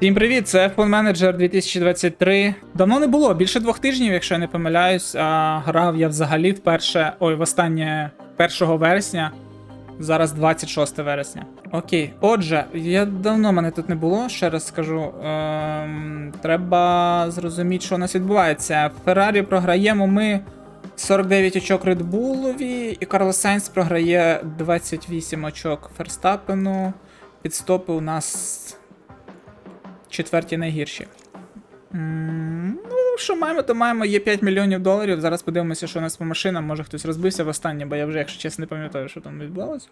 Всім привіт, це F1 Manager 2023. Давно не було, більше двох тижнів, якщо я не помиляюсь. А грав я взагалі вперше. Ой, в останнє 1 вересня. Зараз 26 вересня. Окей. Отже, я давно мене тут не було, ще раз скажу. Ем, треба зрозуміти, що у нас відбувається. Феррарі програємо ми 49 очок Bullові, і Карлос Сайнс програє 28 очок Ферстапену. Підстопи у нас четверті найгірші. Ну, що маємо, то маємо. Є 5 мільйонів доларів. Зараз подивимося, що у нас по машинам. Може хтось розбився в останнє, бо я вже, якщо чесно, не пам'ятаю, що там відбувалося.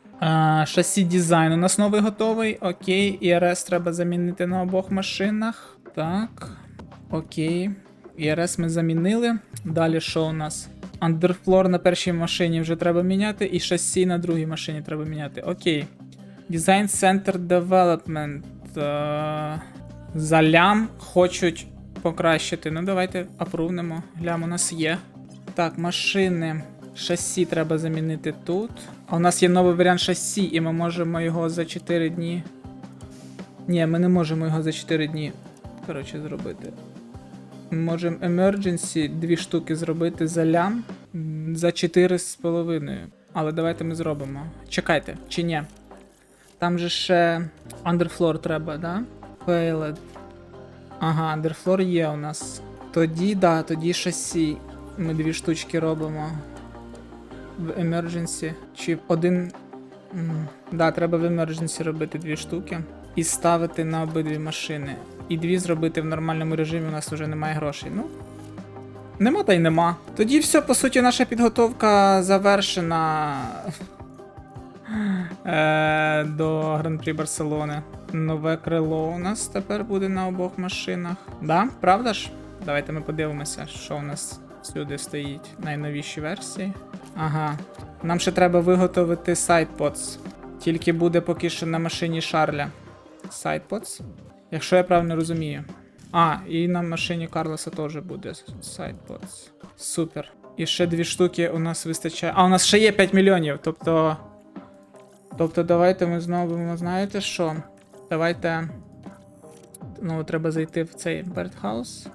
Шасі дизайн у нас новий готовий. Окей. ІРС треба замінити на обох машинах. Так. Окей. ІРС ми замінили. Далі що у нас? Андерфлор на першій машині вже треба міняти, і шасі на другій машині треба міняти. Окей. Design Center Development. Е, За лям хочуть покращити. Ну, давайте апрувнемо. Лям у нас є. Так, машини. Шасі треба замінити тут. А у нас є новий варіант шасі, і ми можемо його за 4 дні. Ні, ми не можемо його за 4 дні. Коротше, зробити. Можемо emergency дві штуки зробити за лям за 4,5. Але давайте ми зробимо. Чекайте, чи ні? Там же ще Underfloor треба, да? Failed. Ага, Underfloor є у нас. Тоді, да, тоді шасі. Ми дві штучки робимо. В emergency. Чи один. М, Да, треба в emergency робити дві штуки. І ставити на обидві машини. І дві зробити в нормальному режимі, у нас вже немає грошей. Ну. Нема та й нема. Тоді все, по суті, наша підготовка завершена. Е, до Гран-прі Барселони. Нове крило у нас тепер буде на обох машинах. Да, правда ж? Давайте ми подивимося, що у нас всюди стоїть. Найновіші версії. Ага. Нам ще треба виготовити сайдподс. Тільки буде поки що на машині Шарля. Сайдподс. Якщо я правильно розумію. А, і на машині Карлоса теж буде сайдподс. Супер. І ще дві штуки у нас вистачає. А, у нас ще є 5 мільйонів, тобто. Тобто, давайте ми знову, знаєте що? Давайте. Ну, треба зайти в цей Birdhouse.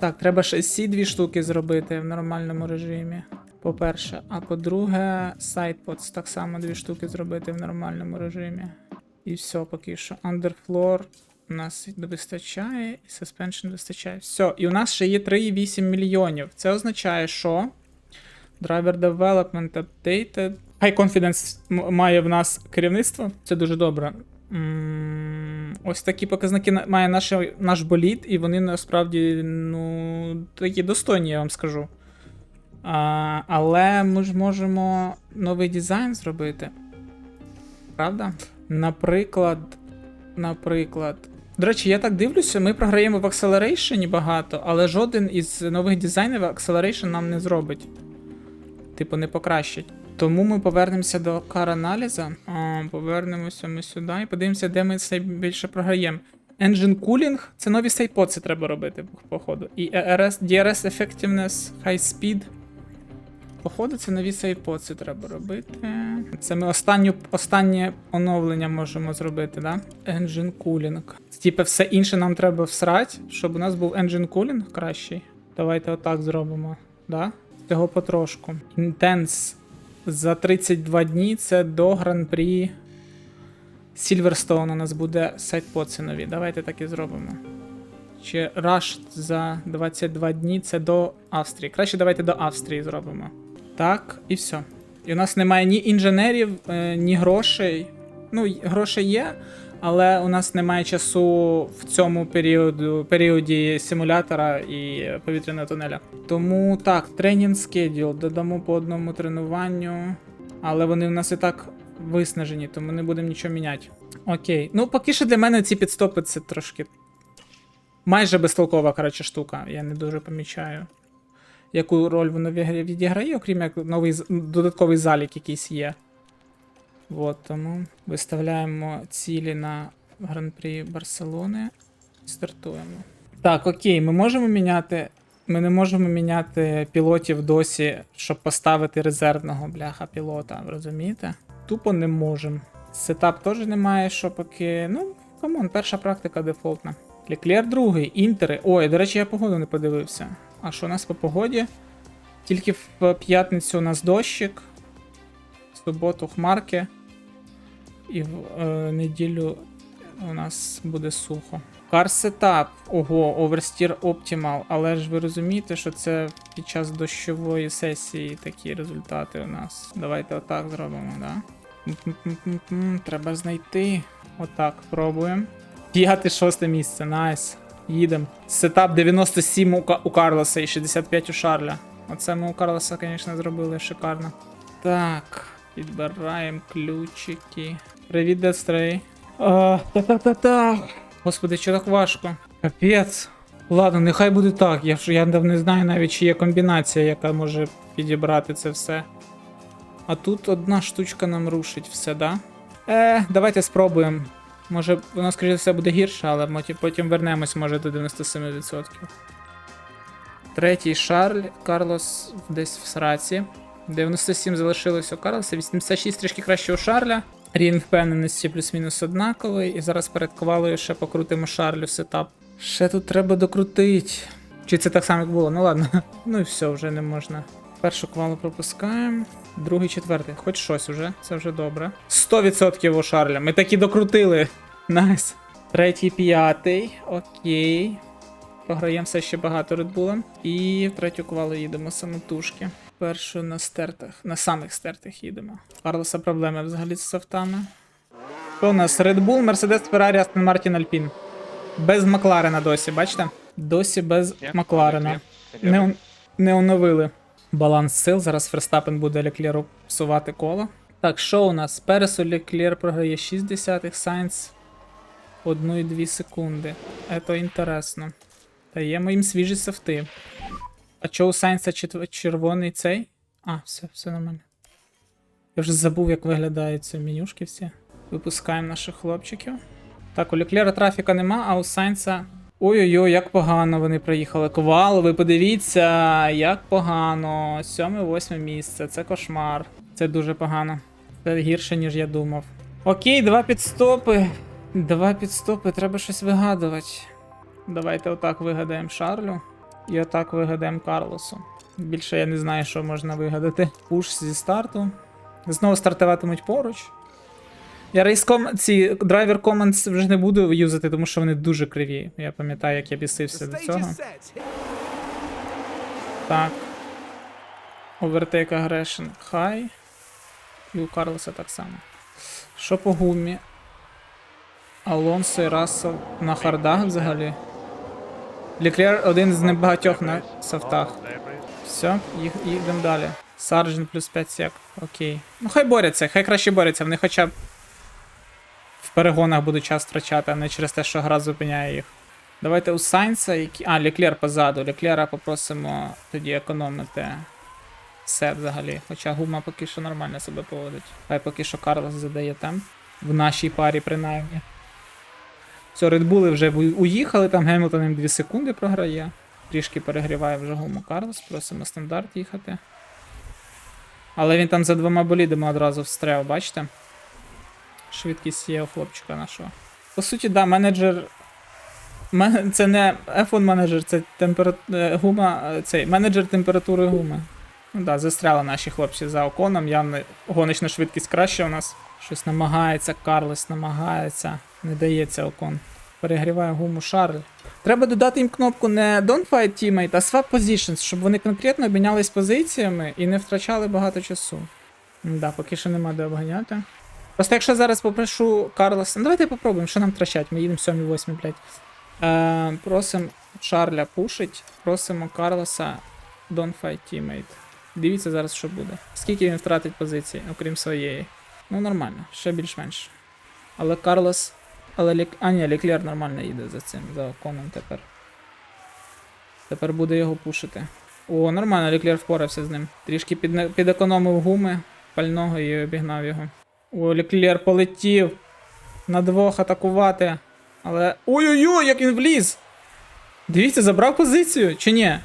Так, треба ще ці дві штуки зробити в нормальному режимі. По-перше. А по-друге, SidePods так само дві штуки зробити в нормальному режимі. І все поки що. Underfloor у нас вистачає, і Suspension вистачає. Все, і у нас ще є 3,8 мільйонів. Це означає, що. Driver Development Updated. High Confidence має в нас керівництво. Це дуже добре. Ось такі показники має наш, наш боліт, і вони насправді ну, такі достойні, я вам скажу. А, але ми ж можемо новий дизайн зробити. Правда? Наприклад. Наприклад. До речі, я так дивлюся, ми програємо в Acceleration багато, але жоден із нових дизайнів Acceleration нам не зробить. Типу, не покращить. Тому ми повернемося до кар-аналіза. Повернемося ми сюди і подивимося, де ми найбільше програємо. Engine Cooling це нові сейпоци треба робити, походу. І DRS Effectiveness, High Speed. Походу, це нові сейпоци треба робити. Це ми останню, останнє оновлення можемо зробити, да? Engine Cooling. Типу, все інше нам треба всрати, щоб у нас був Engine Cooling кращий. Давайте отак зробимо. Да? Цього потрошку. Intense за 32 дні це до Гран-прі Сільверстоун у нас буде сайт нові. Давайте так і зробимо. Чи Rush за 22 дні це до Австрії. Краще давайте до Австрії зробимо. Так, і все. І у нас немає ні інженерів, е, ні грошей. Ну, гроші є, але у нас немає часу в цьому періоду, періоді симулятора і повітряного тунеля. Тому так, тренінг скеділ, додамо по одному тренуванню. Але вони в нас і так виснажені, тому не будемо нічого міняти. Окей. Ну, поки що для мене ці підстопи це трошки. Майже безтолкова, коротше, штука. Я не дуже помічаю. Яку роль воно відіграє- окрім як новий додатковий залік якийсь є. От, тому виставляємо цілі на Гран-прі Барселони. Стартуємо. Так, окей, ми можемо міняти. Ми не можемо міняти пілотів досі, щоб поставити резервного бляха пілота, розумієте? Тупо не можемо. Сетап теж немає, що поки. Ну, камон, перша практика дефолтна. Леклер другий, інтери. Ой, до речі, я погоду не подивився. А що у нас по погоді? Тільки в п'ятницю у нас дощик, в суботу хмарки. І в е, неділю у нас буде сухо. Car Setup. Ого, Oversteer Optimal. Але ж ви розумієте, що це під час дощової сесії такі результати у нас. Давайте отак зробимо, да? Треба знайти. Отак, пробуємо. П'яте, шосте місце, найс. Їдемо. Сетап 97 у, Карлоса і 65 у Шарля. Оце ми у Карлоса, звісно, зробили шикарно. Так, підбираємо ключики. Привіт, Дестрей. Так-так-так-так. Господи, що так важко? Капець. Ладно, нехай буде так. Я, я не знаю навіть, чи є комбінація, яка може підібрати це все. А тут одна штучка нам рушить все, да? Е, давайте спробуємо. Може, воно, скоріше все, буде гірше, але моті- потім вернемось, може, до 97%. Третій Шарль, Карлос десь в сраці. 97 залишилось у Карлоса, 86 трішки краще у Шарля. Рівень впевненості плюс-мінус однаковий. І зараз перед ковалою ще покрутимо Шарлю сетап. Ще тут треба докрутити. Чи це так само, як було? Ну ладно. Ну і все, вже не можна. Першу квалу пропускаємо. Другий, четвертий. Хоч щось уже, це вже добре. 100% у Шарля. Ми таки докрутили. Найс. Третій, п'ятий. Окей. Програємо все ще багато редбулем. І в третю квалу їдемо самотужки. Першу на стертах, на самих стертих їдемо. Карлоса проблеми взагалі з софтами. Що у нас? Red Bull, Mercedes, Ferrari, Aston Martin, Alpine. Без Макларена досі, бачите? Досі без Макларена. Не, не оновили баланс сил. Зараз Ферстапен буде Леклеру псувати коло. Так, що у нас? Пересу Леклер програє 6 десятих, Сайнс 1,2 секунди. Це інтересно. Даємо їм свіжі софти. А чо у Сайнса червоний цей? А, все, все нормально. Я вже забув, як виглядають ці менюшки всі. Випускаємо наших хлопчиків. Так, у Леклера трафіка нема, а у Сайнса. Ой-ой-ой, як погано вони приїхали. Ковало, ви подивіться, як погано. Сьоме, восьме місце. Це кошмар. Це дуже погано. Це гірше, ніж я думав. Окей, два підстопи. Два підстопи, треба щось вигадувати. Давайте отак вигадаємо Шарлю. І отак вигадаємо Карлосу. Більше я не знаю, що можна вигадати. Пуш зі старту. Знову стартуватимуть поруч. Я рейском ці драйвер Commands вже не буду юзати, тому що вони дуже криві. Я пам'ятаю, як я бісився до цього. Так. Overtake Aggression High. І у Карлоса так само. Що по гумі? Алонсо і Рассел на хардах взагалі. Леклер один з небагатьох на софтах. Все, їх, їдемо далі. Сарджен плюс 5 сек. Окей. Ну хай борються, хай краще борються, вони хоча б в перегонах будуть час втрачати, а не через те, що гра зупиняє їх. Давайте у Сайнса, які. А, Леклер позаду. Леклера попросимо тоді економити все взагалі. Хоча гума поки що нормально себе поводить. Хай поки що Карлос задає темп. В нашій парі, принаймні. Все, Редбули вже уїхали, там Гемілтон їм 2 секунди програє. Трішки перегріває вже гуму Карлос, просимо стандарт їхати. Але він там за двома болідами одразу встряв, бачите? Швидкість є у хлопчика нашого. По суті, да, менеджер. Це не F1 менеджер, це темпера... е, гума. е, Цей менеджер температури гуми. Ну да, застряли наші хлопці за оконом. Явно гоночна швидкість краще у нас. Щось намагається, Карлес намагається. Не дається окон. Перегріває гуму Шарль. Треба додати їм кнопку не Don't Fight Teammate, а Swap Positions, щоб вони конкретно обмінялись позиціями і не втрачали багато часу. Да, поки що нема де обганяти. Просто якщо зараз попрошу Карлоса. Ну давайте попробуємо, що нам втрачать. Ми їдемо 7-8, блядь. Е, просимо Шарля пушить, просимо Карлоса Don't Fight Teammate. Дивіться зараз, що буде. Скільки він втратить позиції, окрім своєї. Ну, нормально, ще більш-менш. Але Карлос. Але Лік... А, ні, Ліклер нормально їде за цим, за оконом тепер. Тепер буде його пушити. О, нормально, Ліклер впорався з ним. Трішки під... підекономив гуми пального і обігнав його. О, Ліклер полетів. На двох атакувати. Але. Ой-ой-ой, як він вліз! Дивіться, забрав позицію чи ні?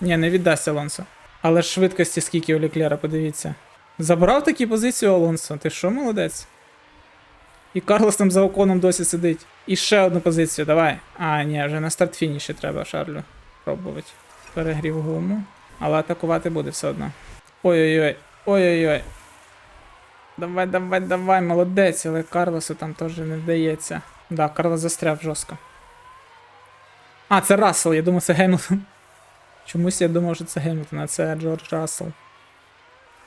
Ні, не віддасть Алонсо. Але швидкості скільки у Леклера, подивіться. Забрав такі позицію Алонсо. Ти що, молодець? І Карлос там за оконом досі сидить. І ще одну позицію, давай. А, ні, вже на старт фініші треба Шарлю пробувати. Перегрів гуму. Але атакувати буде все одно. Ой-ой-ой. Ой-ой-ой. Давай, давай, давай, молодець, але Карлосу там теж не вдається. Да, Карлос застряв жорстко. А, це Рассел, я думав, це Гемілтон. Чомусь я думав, що це Гемілтон, а це Джордж Рассел.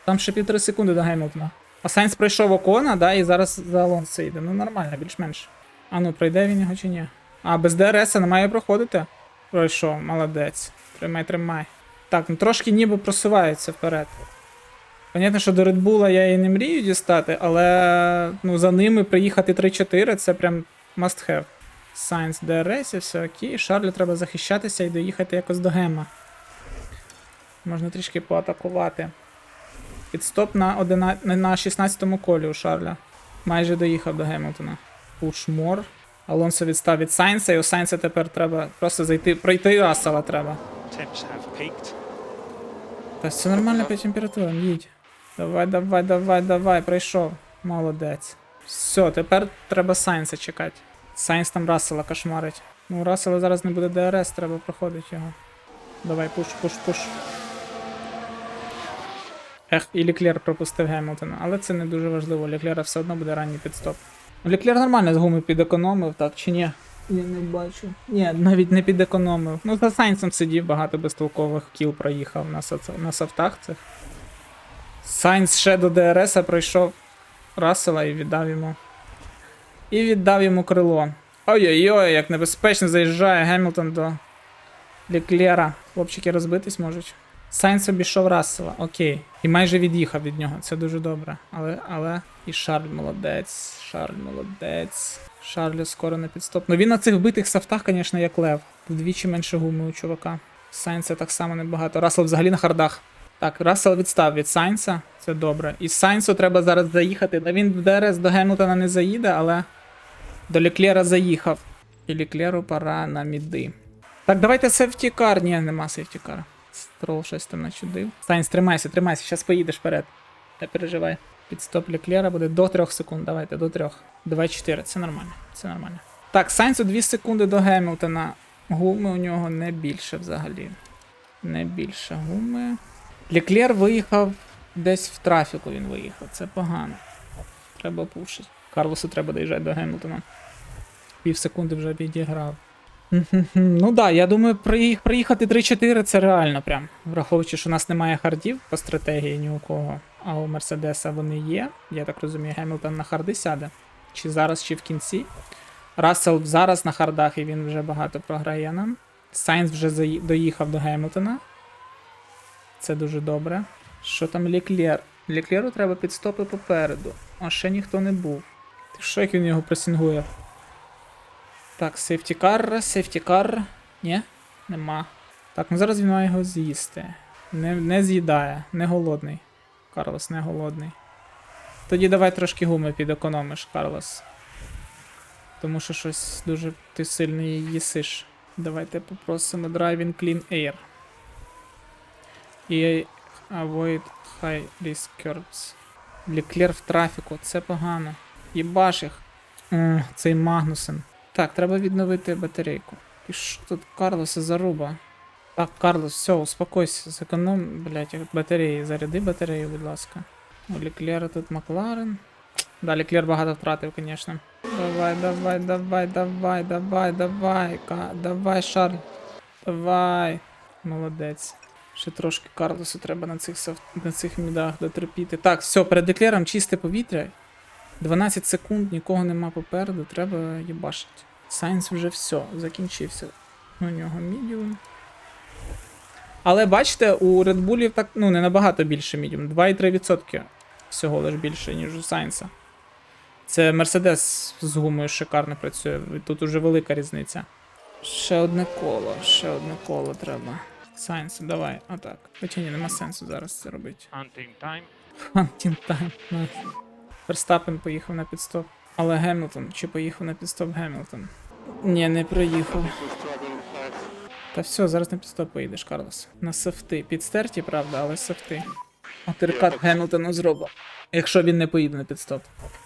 Там ще півтори секунди до Гемілтона. А Сайнс пройшов окона, да, і зараз за Алонсо йде. Ну нормально, більш-менш. А ну, пройде він його чи ні? А, без ДРС не має проходити? Пройшов, молодець. Тримай, тримай. Так, ну трошки ніби просувається вперед. Понятно, що до Red Bull я і не мрію дістати, але ну, за ними приїхати 3-4 це прям must have. Сайнс ДРС і все окей. Шарлю треба захищатися і доїхати якось до гема. Можна трішки поатакувати. Підстоп на, 11, на 16-му колі у Шарля. Майже доїхав до Гемілтона. Пушмор. Алонсо відстав від Сайнса, і у Сайнса тепер треба просто зайти, пройти Рассела треба. Та все нормально по температурам, їдь. Давай, давай, давай, давай, пройшов. Молодець. Все, тепер треба Сайнса чекати. Сайнс там Рассела кошмарить. Ну, Рассела зараз не буде ДРС, треба проходити його. Давай, пуш, пуш, пуш. Ех, і Ліклер пропустив Гемілтона, але це не дуже важливо. Ліклера все одно буде ранній підстоп. Ліклер нормально з гуми підекономив, так чи ні? Я не бачу. Ні, навіть не підекономив. Ну, за Сайнсом сидів, багато безтолкових кіл проїхав на, соц... на софтах цих. Сайнс ще до ДРС пройшов Рассела і віддав йому. І віддав йому крило. Ой-ой-ой, як небезпечно заїжджає Гемілтон до Ліклера. Хлопчики розбитись можуть. Сайнс обійшов Рассела, окей. І майже від'їхав від нього, це дуже добре. Але, але. І Шарль молодець. Шарль молодець. Шарлю скоро на підстоп. Ну він на цих вбитих софтах, звісно, як лев. Вдвічі менше гуми у чувака. Сайнса так само небагато. Рассел взагалі на хардах. Так, Рассел відстав від Сайнса, це добре. І Сайнсу треба зараз заїхати. Він в ДРС до Гемілтона не заїде, але до Ліклера заїхав. І Ліклеру пора на міди. Так, давайте сефтікар. Ні, нема сефтікара. Строл щось там начудив. Сайнс, тримайся, тримайся, зараз поїдеш вперед. Не переживай. Підстоп Леклера буде до 3 секунд. Давайте, до 3. 2-4. Це нормально. Це нормально. Так, Сайнсу 2 секунди до Гемілтона. Гуми у нього не більше взагалі. Не більше гуми. Леклер виїхав десь в трафіку він виїхав. Це погано. Треба пушити. Карлосу треба доїжджати до Гемілтона. Пів секунди вже відіграв. Ну так, да, я думаю, приїхати 3-4 це реально прям. Враховуючи, що у нас немає хардів по стратегії ні у кого, а у Мерседеса вони є. Я так розумію, Гемілтон на харди сяде. Чи зараз, чи в кінці. Рассел зараз на хардах і він вже багато програє нам. Сайнс вже доїхав до Гемілтона. Це дуже добре. Що там Ліклер? Ліклеру треба підстопи попереду. А ще ніхто не був. Ти що, як він його пресингує? Так, сейфтікар, сейфтікар. Ні? Нема. Так, ну зараз він має його з'їсти. Не, не з'їдає, не голодний. Карлос, не голодний. Тоді давай трошки гуми підекономиш, Карлос. Тому що щось дуже ти сильно їсиш. Давайте попросимо Driving Clean Air. І Avoid High Risk Curbs. Ліклер в трафіку, це погано. Єбаш їх. М, Цей Магнусен. Так, треба відновити батарейку. І що тут Карлоса заруба? Так, Карлос, все, успокойся, зеконом, блять, батареї. Заряди батарею, будь ласка. У Ліклера тут Макларен. Да, Ліклер багато втратив, звісно. Давай, давай, давай, давай, давай, давай, давай, Шарль. Давай. Молодець. Ще трошки Карлосу треба на цих, на цих мідах дотерпіти. Так, все, перед Ліклером чисте повітря. 12 секунд, нікого нема попереду, треба їбашити. Сайнс вже все, закінчився. У нього мідіум. Але бачите, у Bull так ну, не набагато більше мідіум. 2,3% всього лиш більше, ніж у Сайнса. Це Мерседес з гумою шикарно працює. Тут уже велика різниця. Ще одне коло, ще одне коло треба. Сайнс, давай, отак. Хоча ні, нема сенсу зараз це робити. Hunting time. Hunting time. Верстапен поїхав на підстоп. Але Гемілтон, чи поїхав на підстоп Гемілтон? Ні, не проїхав. Та все, зараз на підстоп поїдеш, Карлос. На софти. Підстерті, правда, але софти. Атеркат Гемілтону зробив. Якщо він не поїде на підстоп.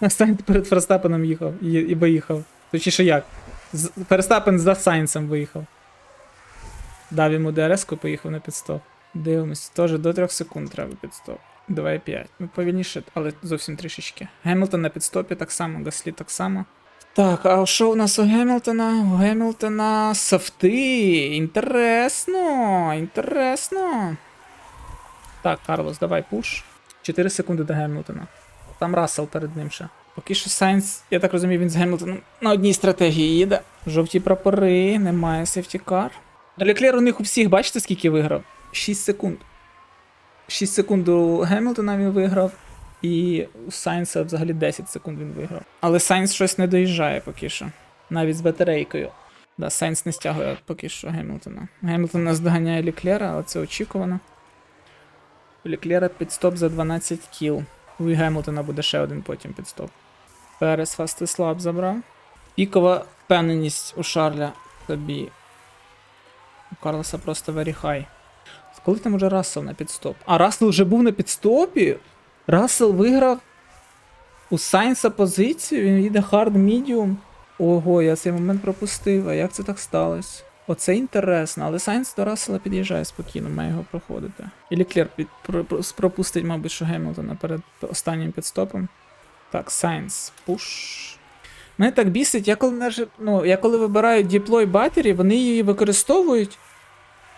Стайн перед Ферстапеном їхав і, і виїхав. Точніше як? З, Ферстапен за Сайнсом виїхав. Дав йому ДРС-ку і поїхав на підстоп. Дивимось, теж до 3 секунд треба підстоп. 2,5. Ну повільніше, але зовсім трішечки. Гемілтон на підстопі так само, Гаслі так само. Так, а що у нас у Гемілтона? У Гемілтона софти. Інтересно, інтересно. Так, Карлос, давай пуш. 4 секунди до Гемілтона. Там Рассел перед ним ще. Поки що Сайнс, я так розумію, він з Гемілтоном на одній стратегії їде. Жовті прапори, немає сефтікар. Леклер у них у всіх, бачите, скільки виграв? 6 секунд. 6 секунд у Гемілтона він виграв. І у Сайнса взагалі 10 секунд він виграв. Але Сайнс щось не доїжджає поки що. Навіть з батарейкою. Да, Сайнс не стягує поки що Гемілтона. Гемілтон нас доганяє Ліклера, але це очікувано. У Ліклера підстоп за 12 кіл. У Гемілтона буде ще один потім підстоп. Перес фастислаб забрав. Пікова впевненість у Шарля тобі. У Карлоса просто high. Коли там уже Рассел на підстоп? А Рассел вже був на підстопі? Рассел виграв у Сайнса позицію, він їде хард medium. Ого, я цей момент пропустив. А як це так сталося? Оце інтересно, але Сайнс до Рассела під'їжджає спокійно, має його проходити. І Ліклер під, про, про- пропустить, мабуть, що Гемілтона перед останнім підстопом. Так, Сайнс, пуш. Мене так бісить, я коли, ну, я коли вибираю діплой батері, вони її використовують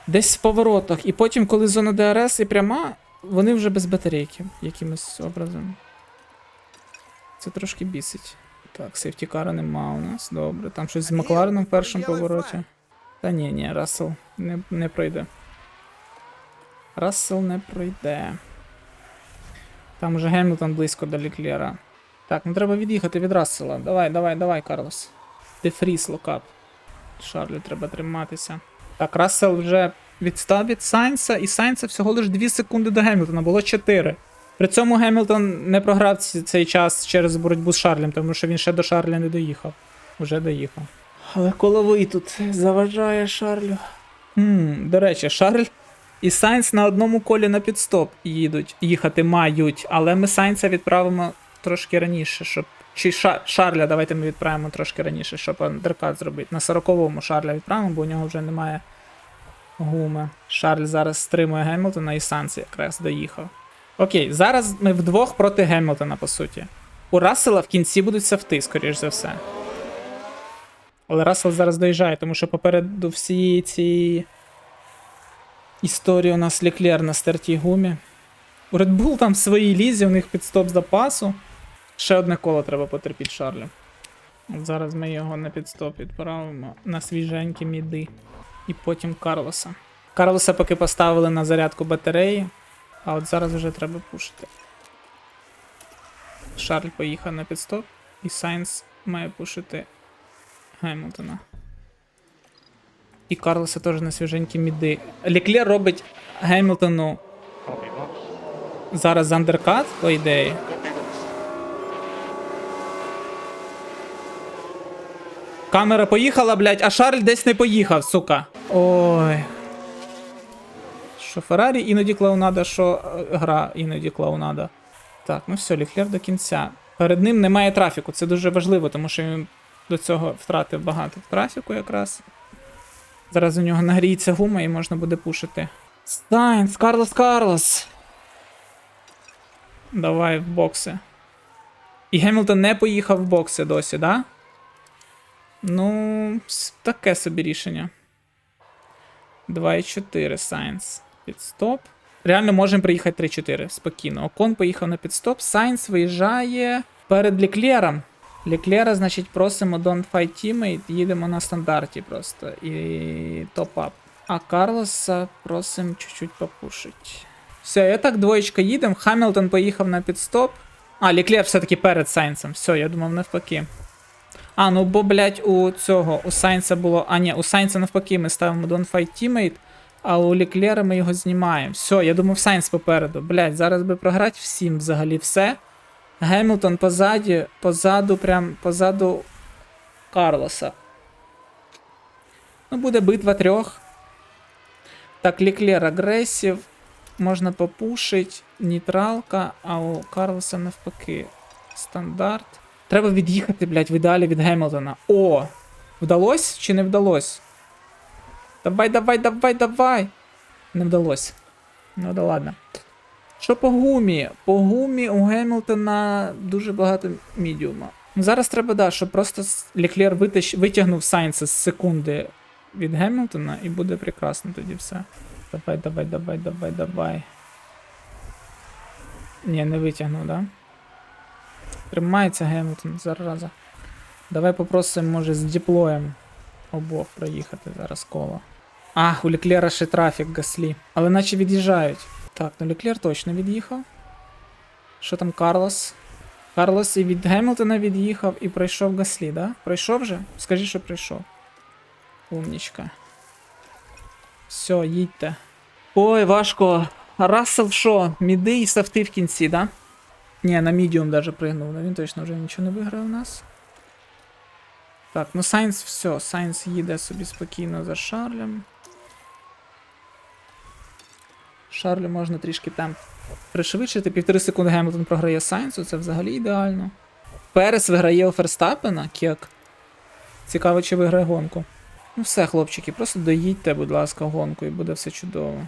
десь в поворотах, і потім, коли зона ДРС і пряма, вони вже без батарейки якимось образом. Це трошки бісить. Так, сейфтікара нема у нас. Добре. Там щось з Маклареном в першому повороті. Та ні, ні, Рассел не, не пройде. Рассел не пройде. Там уже Гемілтон близько до Ліклера. Так, ну треба від'їхати від Рассела. Давай, давай, давай, Карлос. Дефріс локап. Шарлю треба триматися. Так, Рассел вже відстав від Сайнса, і Сайнса всього лиш 2 секунди до Гемілтона, було 4. При цьому Гемілтон не програв цей час через боротьбу з Шарлем, тому що він ще до Шарля не доїхав. Уже доїхав. Але коловий тут заважає Шарлю. Хм, до речі, Шарль і Сайнс на одному колі на підстоп їдуть, їхати мають, але ми Сайнса відправимо трошки раніше, щоб. Чи Ша... Шарля давайте ми відправимо трошки раніше, щоб андеркат зробити. На 40-му Шарля відправимо, бо у нього вже немає гуми. Шарль зараз стримує Гемілтона і Санс якраз доїхав. Окей, зараз ми вдвох проти Гемілтона, по суті. У Рассела в кінці будуть сафти, скоріш за все. Але Рассел зараз доїжджає, тому що попереду всі ці історії у нас Леклер на стертій гумі. У Red Bull там в своїй лізі, у них підстоп запасу. Ще одне коло треба потерпіти Шарлю. От зараз ми його на підстоп відправимо на свіженькі міди. І потім Карлоса. Карлоса поки поставили на зарядку батареї, а от зараз вже треба пушити. Шарль поїхав на підстоп, і Сайнс має пушити Гемілтона. І Карлоса теж на свіженькі міди. Леклер робить Гемілтону зараз андеркат, по ідеї. Камера поїхала, блядь, а Шарль десь не поїхав, сука. Ой. Що Феррарі іноді клоунада, що е, гра іноді клоунада. Так, ну все, Ліклер до кінця. Перед ним немає трафіку, це дуже важливо, тому що він до цього втратив багато трафіку якраз. Зараз у нього нагріється гума і можна буде пушити. Стайнс, Карлос Карлос. Давай в бокси. І Гемілтон не поїхав в бокси досі, да? Ну, таке собі рішення. 2,4 Сайнс. Підстоп. Реально можемо приїхати 3-4 спокійно. Окон поїхав на підстоп. Сайнс виїжджає перед Ліклером. Ліклера, значить, просимо Don't Fight Teammate, їдемо на стандарті просто. І топ-ап. А Карлоса просимо чуть-чуть попушить. Все, я так двоєчка їдемо. Хамілтон поїхав на підстоп. А, Ліклер все-таки перед Сайнсом. Все, я думав навпаки. А, ну бо, блядь, у цього, у Сайнса було. А, ні, у Сайнса навпаки ми ставимо Don't Fight Teammate, а у Ліклера ми його знімаємо. Все, я думав, Сайнс попереду. Блядь, зараз би програти всім взагалі все. Гемілтон позаді, позаду, прям позаду Карлоса. Ну, буде битва трьох. Так, Ліклер агресів. можна попушити, нейтралка, а у Карлоса навпаки. Стандарт. Треба від'їхати, блядь, в ідеалі від Гемілтона. О! Вдалось чи не вдалось? Давай, давай, давай, давай! Не вдалось. Ну да ладно. Що по гумі? По гумі у Гемілтона дуже багато мідіума. Ну, Зараз треба, да, щоб просто Леклер витащ... витягнув Сайнса з секунди від Гемілтона і буде прекрасно тоді все. Давай, давай, давай, давай, давай. Ні, не витягнув, да? Тримається Гемілтон, зараза. Давай попросимо, може, з діплоєм обох проїхати зараз коло. А, у Леклера ще трафік Гаслі. Але наче від'їжджають. Так, ну Леклер точно від'їхав. Що там Карлос? Карлос і від Гемілтона від'їхав і пройшов Гаслі, да? Пройшов же? Скажи, що пройшов. Умнічка. Все, їдьте. Ой, важко. Рассел що? Міди і софти в кінці, да? Ні, на мідіум даже пригнув. Ну він точно вже нічого не виграє у нас. Так, ну Сайнс все. Сайнс їде собі спокійно за Шарлем. Шарлю можна трішки темп пришвидшити. Півтори секунди Гемілтон програє Сайнсу, це взагалі ідеально. Перес виграє у Ферстапена, кек. Цікаво, чи виграє гонку. Ну все, хлопчики, просто доїдьте, будь ласка, гонку, і буде все чудово.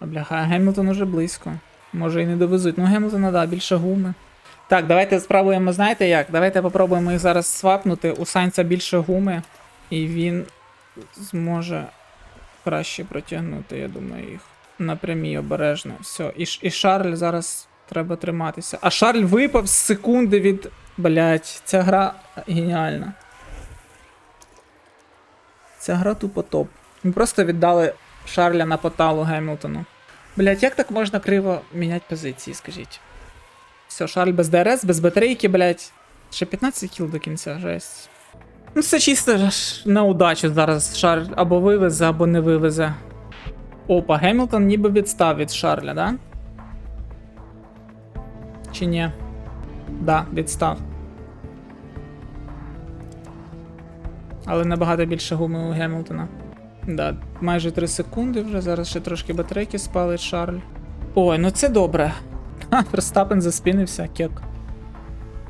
А бляха, Гемілтон уже близько. Може і не довезуть. Ну, Гемілтона, да, більше гуми. Так, давайте спробуємо, знаєте як? Давайте попробуємо їх зараз свапнути. У Сайнца більше гуми, і він зможе краще протягнути, я думаю, їх. Напрямі обережно. Все. І, і Шарль зараз треба триматися. А Шарль випав з секунди від. Блять, ця гра геніальна. Ця гра тупо топ. Ми просто віддали Шарля на поталу Гемілтону. Блять, як так можна криво міняти позиції, скажіть? Все, Шарль без ДРС, без батарейки, блять. Ще 15 кіл до кінця, жесть. Ну, це чисто на удачу зараз Шарль або вивезе, або не вивезе. Опа, Гемілтон ніби відстав від Шарля, да? Чи ні? Да, відстав. Але набагато більше гуми у Гемілтона. Да, майже 3 секунди вже. Зараз ще трошки батарейки спалить Шарль. Ой, ну це добре. Ха, Верстапен заспінився, кек.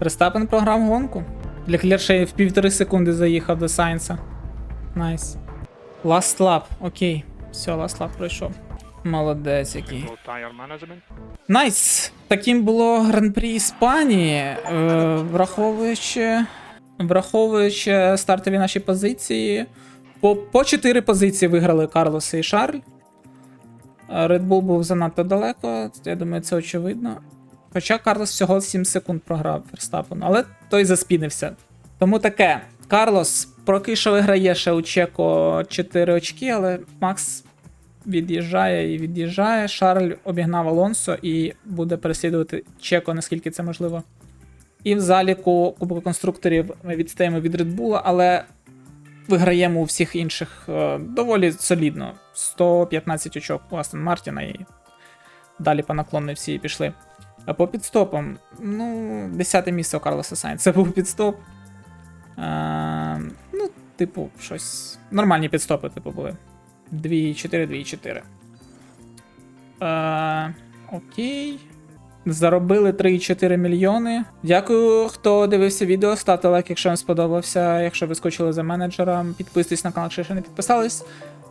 Верстапен програв гонку. Леклер ще в півтори секунди заїхав до Сайнса. Найс. Last lap, окей. Все, last lap пройшов. Молодець який. Найс! Таким було гран-прі Іспанії. Е, враховуючи, враховуючи стартові наші позиції. По, по 4 позиції виграли Карлос і Шарль. Red Bull був занадто далеко, я думаю, це очевидно. Хоча Карлос всього 7 секунд програв Верстапену, але той заспінився. Тому таке. Карлос поки що виграє ще у Чеко 4 очки, але Макс від'їжджає і від'їжджає. Шарль обігнав Алонсо і буде переслідувати Чеко, наскільки це можливо. І в заліку Кубку конструкторів ми відстаємо від Red Bull, але виграємо у всіх інших е, доволі солідно. 115 очок у Астон Мартіна і далі по наклонній всі пішли. А по підстопам, ну, 10 місце у Карлоса Сайнс. Це був підстоп. Е, ну, типу, щось. Нормальні підстопи, типу, були. 2,4, 2,4. Е, окей. Заробили 3,4 мільйони. Дякую, хто дивився відео. Ставте лайк, якщо вам сподобався. Якщо ви скочили за менеджером, підписуйтесь на канал, якщо ще не підписались.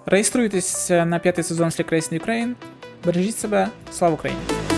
Реєструйтесь на п'ятий сезон Racing Ukraine. Бережіть себе. Слава Україні!